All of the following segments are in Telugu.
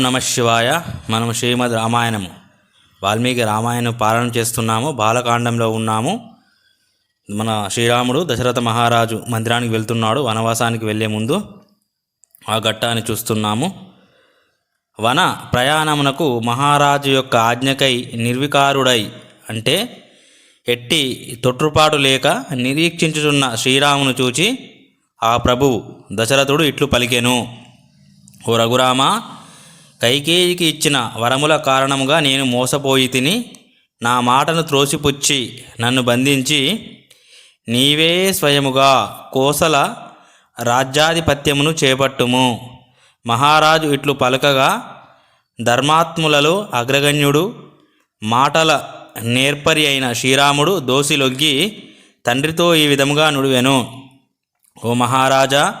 నమ శివాయ. మనము శ్రీమద్ రామాయణము. వాల్మీకి రామాయణం పాలన చేస్తున్నాము. బాలకాండంలో ఉన్నాము. మన శ్రీరాముడు దశరథ మహారాజు మందిరానికి వెళ్తున్నాడు. వనవాసానికి వెళ్ళే ముందు ఆ ఘట్టాన్ని చూస్తున్నాము. వన ప్రయాణమునకు మహారాజు యొక్క ఆజ్ఞకై నిర్వికారుడై అంటే ఎట్టి తొట్టుపాటు లేక నిరీక్షించుచున్న శ్రీరామును చూచి ఆ ప్రభువు దశరథుడు ఇట్లు పలికెను. ఓ రఘురామ కైకేయికి ఇచ్చిన వరముల కారణముగా నేను మోసపోయి తిని నా మాటను త్రోసిపుచ్చి నన్ను బంధించి నీవే స్వయముగా కోసల రాజ్యాధిపత్యమును చేపట్టుము. మహారాజు ఇట్లు పలకగా ధర్మాత్ములలో అగ్రగణ్యుడు మాటల నేర్పరి అయిన శ్రీరాముడు దోసిలొగ్గి తండ్రితో ఈ విధముగా నుడివెను. ఓ మహారాజా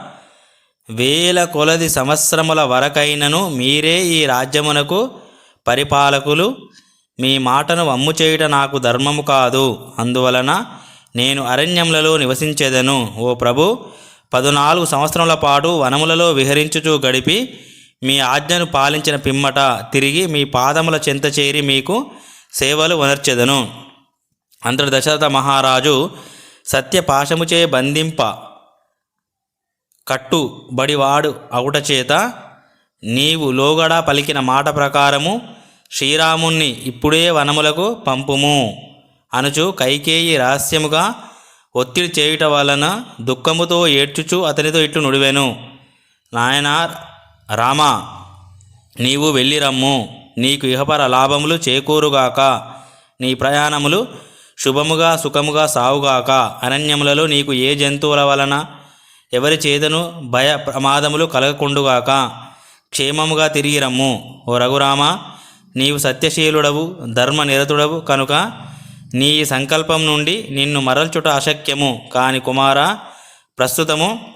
వేల కొలది సంవత్సరముల వరకైనను మీరే ఈ రాజ్యమునకు పరిపాలకులు. మీ మాటను అమ్ము చేయుట నాకు ధర్మము కాదు. అందువలన నేను అరణ్యములలో నివసించేదను. ఓ ప్రభు పదునాలుగు సంవత్సరముల పాటు వనములలో విహరించుచూ గడిపి మీ ఆజ్ఞను పాలించిన పిమ్మట తిరిగి మీ పాదముల చెంత చేరి మీకు సేవలు వనర్చెదను. అంతటి దశరథ మహారాజు సత్యపాశముచే బంధింప కట్టుబడివాడు అవుట చేత నీవు లోగడ పలికిన మాట ప్రకారము శ్రీరాముణ్ణి ఇప్పుడే వనములకు పంపుము. అనుచు కైకేయి రహస్యముగా ఒత్తిడి చేయుట వలన దుఃఖముతో ఏడ్చుచు అతనితో ఇట్లు నుడివెను. నాయనా రామ నీవు వెళ్ళి రమ్ము నీకు ఇహపర లాభములు చేకూరుగాక. నీ ప్రయాణములు శుభముగా సుఖముగా సావుగాక. అరణ్యములలో నీకు ఏ జంతువుల వలన ఎవరి చేతను భయ ప్రమాదములు కలగకుండుగాక క్షేమముగా తిరిగి రమ్ము ఓ రఘురామ నీవు సత్యశీలుడవు ధర్మనిరతుడవు కనుక నీ సంకల్పం నుండి నిన్ను మరల్చుట అశక్యము. కాని కుమార ప్రస్తుతము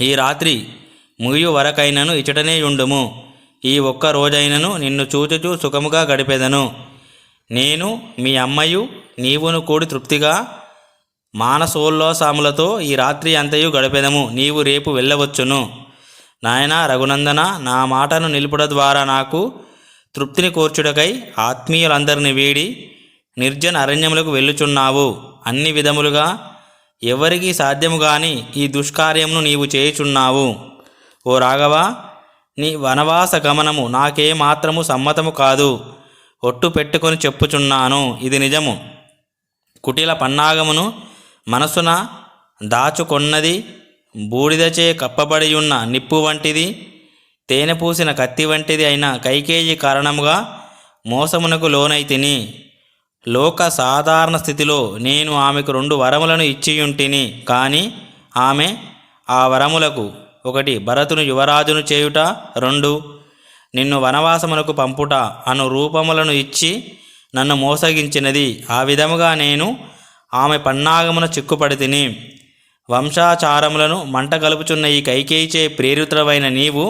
ఈ రాత్రి ముగియు వరకైనను ఇచటనే ఉండుము ఈ ఒక్క రోజైనను నిన్ను చూచుచూ సుఖముగా గడిపెదను. నేను మీ అమ్మయు నీవును కూడి తృప్తిగా మానసోల్లాసములతో ఈ రాత్రి అంతయు గడిపెదము. నీవు రేపు వెళ్ళవచ్చును. నాయనా రఘునందన నా మాటను నిలుపుట ద్వారా నాకు తృప్తిని కోర్చుటకై ఆత్మీయులందరిని వీడి నిర్జన అరణ్యములకు వెళ్ళుచున్నావు. అన్ని విధములుగా ఎవరికి సాధ్యము గాని ఈ దుష్కార్యమును నీవు చేయుచున్నావు. ఓ రాఘవ నీ వనవాస గమనము నాకే మాత్రము సమ్మతము కాదు. ఒట్టు పెట్టుకొని చెప్పుచున్నాను. ఇది నిజము. కుటిల పన్నాగమును మనసున దాచుకొన్నది బూడిదచే కప్పబడి ఉన్న నిప్పు వంటిది తేనె పూసిన కత్తి వంటిది అయిన కైకేయి కారణముగా మోసమునకు లోనైతిని లోక సాధారణ స్థితిలో నేను ఆమెకు రెండు వరములను ఇచ్చియుంటిని కానీ ఆమె ఆ వరములకు ఒకటి భరతును యువరాజును చేయుట రెండు నిన్ను వనవాసమునకు పంపుట అను రూపములను ఇచ్చి నన్ను మోసగించినది. ఆ విధముగా నేను ఆమె పన్నాగమున చిక్కుపడి తిని వంశాచారములను మంట కలుపుచున్న ఈ కైకేయిచే ప్రేరితుడవైన నీవు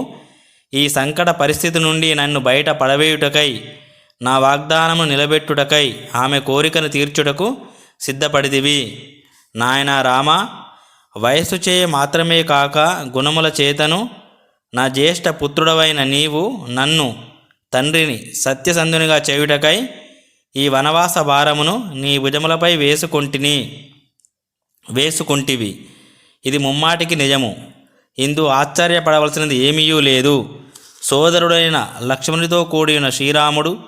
ఈ సంకట పరిస్థితి నుండి నన్ను బయట పడవేయుటకై నా వాగ్దానము నిలబెట్టుటకై ఆమె కోరికను తీర్చుటకు సిద్ధపడిదివి నాయన రామ వయస్సు చే మాత్రమే కాక గుణముల చేతను నా జ్యేష్ఠ పుత్రుడవైన నీవు నన్ను తండ్రిని సత్యసంధునిగా చేయుటకై ఈ వనవాస భారమును నీ భుజములపై వేసుకొంటిని వేసుకొంటివి. ఇది ముమ్మాటికి నిజము. ఇందు ఆశ్చర్యపడవలసినది ఏమీయూ లేదు. సోదరుడైన లక్ష్మణుడితో కూడిన శ్రీరాముడు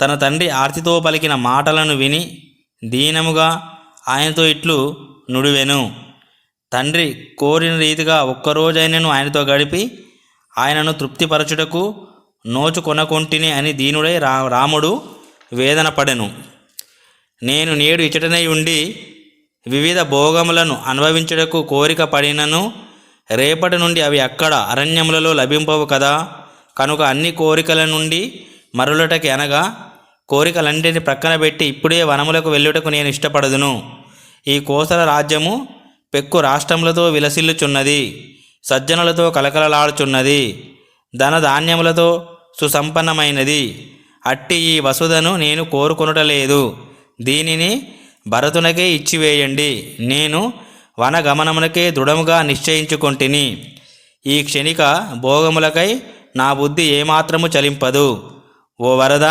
తన తండ్రి ఆర్తితో పలికిన మాటలను విని దీనముగా ఆయనతో ఇట్లు నుడివెను. తండ్రి కోరిన రీతిగా ఒక్కరోజైనను ఆయనతో గడిపి ఆయనను తృప్తిపరచుటకు నోచుకొనకొంటిని అని దీనుడై రా రాముడు వేదన పడెను. నేను నేడు ఇచ్చటనై ఉండి వివిధ భోగములను అనుభవించుటకు కోరిక పడినను. రేపటి నుండి అవి అక్కడ అరణ్యములలో లభింపవు కదా. కనుక అన్ని కోరికల నుండి మరులటకి అనగా కోరికలన్నింటిని ప్రక్కన పెట్టి ఇప్పుడే వనములకు వెళ్ళుటకు నేను ఇష్టపడదును. ఈ కోసల రాజ్యము పెక్కు రాష్ట్రములతో విలసిల్లుచున్నది సజ్జనులతో కలకలలాడుచున్నది ధన ధాన్యములతో సుసంపన్నమైనది. అట్టి ఈ వసుధను నేను కోరుకొనుటలేదు. దీనిని భరతునకే ఇచ్చివేయండి. నేను వనగమనమునకే దృఢముగా నిశ్చయించుకొంటిని. ఈ క్షణిక భోగములకై నా బుద్ధి ఏమాత్రము చలింపదు. ఓ వరద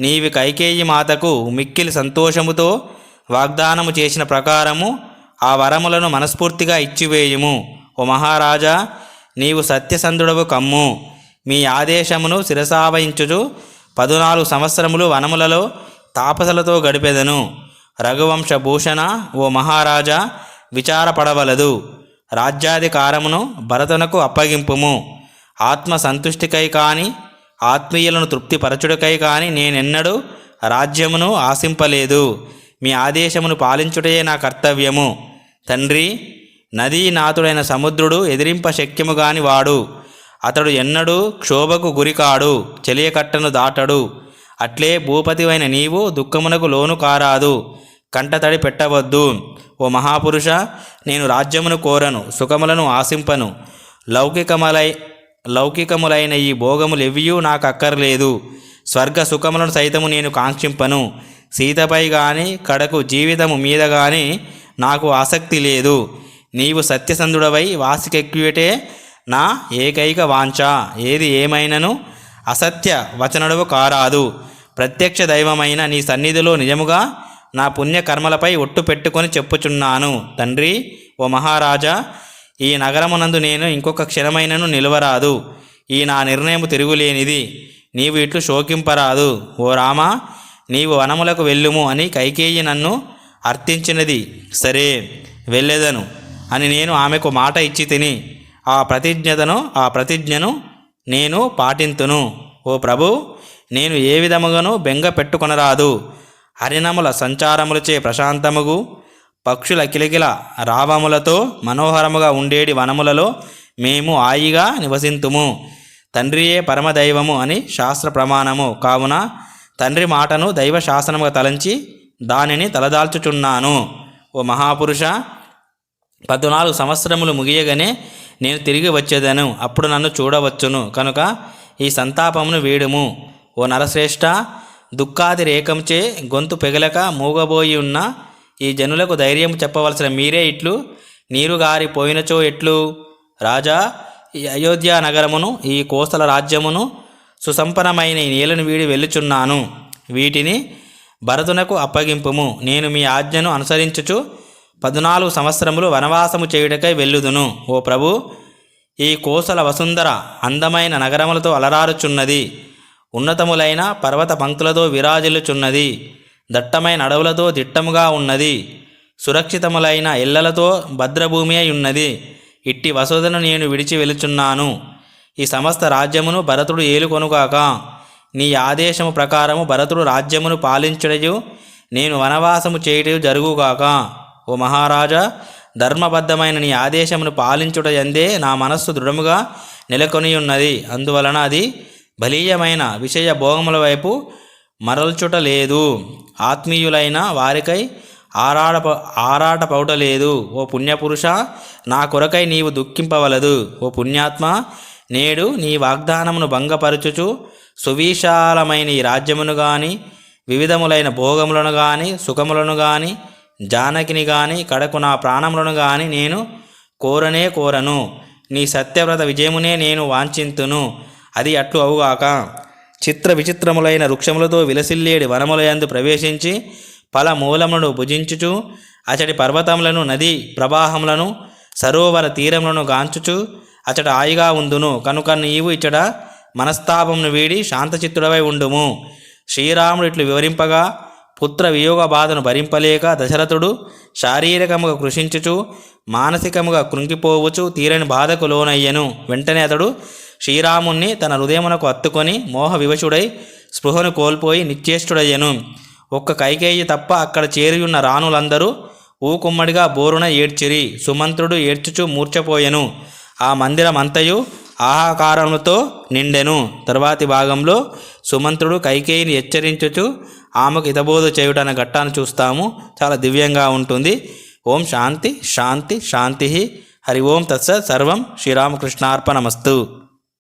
నీవి కైకేయి మాతకు మిక్కిలి సంతోషముతో వాగ్దానము చేసిన ప్రకారము ఆ వరములను మనస్ఫూర్తిగా ఇచ్చివేయుము. ఓ మహారాజా నీవు సత్యసంధుడవు కమ్ము. మీ ఆదేశమును శిరసావహించుచు పదునాలుగు సంవత్సరములు వనములలో తాపసలతో గడిపెదను. రఘువంశ భూషణ ఓ మహారాజా విచారపడవలదు. రాజ్యాధికారమును భరతునకు అప్పగింపుము. ఆత్మ సంతుష్టికై కాని ఆత్మీయులను తృప్తిపరచుడికై కాని నేనెన్నడూ రాజ్యమును ఆశింపలేదు. మీ ఆదేశమును పాలించుటయే నా కర్తవ్యము. తండ్రి నదీనాథుడైన సముద్రుడు ఎదిరింప శక్యము గాని వాడు. అతడు ఎన్నడూ క్షోభకు గురికాడు చెలియకట్టను దాటడు. అట్లే భూపతివైన నీవు దుఃఖమునకు లోను కారాదు కంటతడి పెట్టవద్దు. ఓ మహాపురుష నేను రాజ్యమును కోరను సుఖములను ఆశింపను. లౌకికములై లౌకికములైన ఈ భోగములెవ్వియూ నాకు అక్కర్లేదు స్వర్గ సుఖములను సైతము నేను కాంక్షింపను. సీతపై కానీ కడకు జీవితము మీద కానీ నాకు ఆసక్తి లేదు. నీవు సత్యసంధుడవై వాసికెక్కుయటే నా ఏకైక వాంఛ ఏది ఏమైనను అసత్య వచనడవు కారాదు. ప్రత్యక్ష దైవమైన నీ సన్నిధిలో నిజముగా నా పుణ్యకర్మలపై ఒట్టు పెట్టుకొని చెప్పుచున్నాను. తండ్రి ఓ మహారాజా ఈ నగరమునందు నేను ఇంకొక క్షణమైనను నిలవరాదు. ఈ నా నిర్ణయము తిరుగులేనిది నీవు ఇట్లు శోకింపరాదు. ఓ రామా నీవు వనములకు వెళ్ళుము అని కైకేయి నన్ను అర్థించినది. సరే వెళ్ళేదను అని నేను ఆమెకు మాట ఇచ్చి తిని ఆ ప్రతిజ్ఞతను ఆ ప్రతిజ్ఞను నేను పాటింతును. ఓ ప్రభు నేను ఏ విధముగాను బెంగ పెట్టుకొనరాదు. హరినముల సంచారములచే ప్రశాంతముగు పక్షుల కిలకిల రావములతో మనోహరముగా ఉండేటి వనములలో మేము హాయిగా నివసింతుము. తండ్రియే పరమదైవము అని శాస్త్ర ప్రమాణము. కావున తండ్రి మాటను దైవ శాసనముగా తలంచి దానిని తలదాల్చుచున్నాను. ఓ మహాపురుష పద్నాలుగు సంవత్సరములు ముగియగానే నేను తిరిగి వచ్చేదను. అప్పుడు నన్ను చూడవచ్చును. కనుక ఈ సంతాపమును వీడుము. ఓ నరశ్రేష్ఠ దుఃఖాది రేకంచే గొంతు పెగలక మూగబోయి ఉన్న ఈ జనులకు ధైర్యం చెప్పవలసిన మీరే ఇట్లు. నీరు గారిపోయినచో ఎట్లు? రాజా ఈ అయోధ్య నగరమును ఈ కోసల రాజ్యమును సుసంపన్నమైన ఈ నీళ్ళను వీడి వెళ్ళుచున్నాను. వీటిని భరతునకు అప్పగింపుము. నేను మీ ఆజ్ఞను అనుసరించుచు పద్నాలుగు సంవత్సరములు వనవాసము చేయుటకై వెళ్ళుదును. ఓ ప్రభు ఈ కోసల వసుంధర అందమైన నగరములతో అలరారుచున్నది. ఉన్నతములైన పర్వత పంక్తులతో విరాజిల్లుచున్నది. దట్టమైన అడవులతో దిట్టముగా ఉన్నది. సురక్షితములైన ఇళ్ళలతో భద్రభూమి అయి ఉన్నది ఇట్టి వసుధను నేను విడిచి వెలుచున్నాను ఈ సమస్త రాజ్యమును భరతుడు ఏలుకొనుగాక. నీ ఆదేశము ప్రకారము భరతుడు రాజ్యమును పాలించడయు నేను వనవాసము చేయుటయు జరుగుగాక. ఓ మహారాజా ధర్మబద్ధమైన నీ ఆదేశమును పాలించుట ఎందే నా మనస్సు దృఢముగా నెలకొని ఉన్నది అందువలన అది బలీయమైన విషయ భోగముల వైపు మరల్చుట లేదు. ఆత్మీయులైన వారికై ఆరాట ఆరాట పౌట లేదు. ఓ పుణ్యపురుష నా కొరకై నీవు దుఃఖింపవలదు. ఓ పుణ్యాత్మ నేడు నీ వాగ్దానమును భంగపరచుచు సువిశాలమైన ఈ రాజ్యమును గాని వివిధములైన భోగములను గాని సుఖములను గాని జానకిని గాని కడకు నా ప్రాణములను గాని నేను కోరనే కోరను. నీ సత్యవ్రత విజయమునే నేను వాంఛింతును. అది అట్లు అవుగాక. చిత్ర విచిత్రములైన వృక్షములతో విలసిల్లేడి వనములయందు ప్రవేశించి పల మూలములను భుజించుచు అచటి పర్వతములను నది ప్రవాహములను సరోవర తీరములను గాంచుచు అచట హాయిగా ఉందును. కనుక నీవు ఇచ్చట మనస్తాపమును వీడి శాంతచిత్తుడవై ఉండుము. శ్రీరాముడు ఇట్లు వివరింపగా పుత్ర వియోగ బాధను భరింపలేక దశరథుడు శారీరకముగా కృషించుచు మానసికముగా కృంగిపోవచ్చు తీరని బాధకు లోనయ్యను. వెంటనే అతడు శ్రీరాముణ్ణి తన హృదయమునకు అత్తుకొని మోహ వివశుడై స్పృహను కోల్పోయి నిశ్చేష్టుడయ్యను. ఒక్క కైకేయి తప్ప అక్కడ చేరియున్న రాణులందరూ ఊకుమ్మడిగా బోరున ఏడ్చిరి సుమంత్రుడు ఏడ్చుచు మూర్చపోయెను ఆ మందిరం అంతయు ఆహాకారములతో నిండెను. తర్వాతి భాగంలో సుమంత్రుడు కైకేయిని హెచ్చరించుచు ఆమెకు హితబోధ చేయుట అనే ఘట్టాన్ని చూస్తాము. చాలా దివ్యంగా ఉంటుంది. ఓం శాంతి శాంతి శాంతి. హరి ఓం తత్సత్ సర్వం శ్రీరామకృష్ణార్పణమస్తు.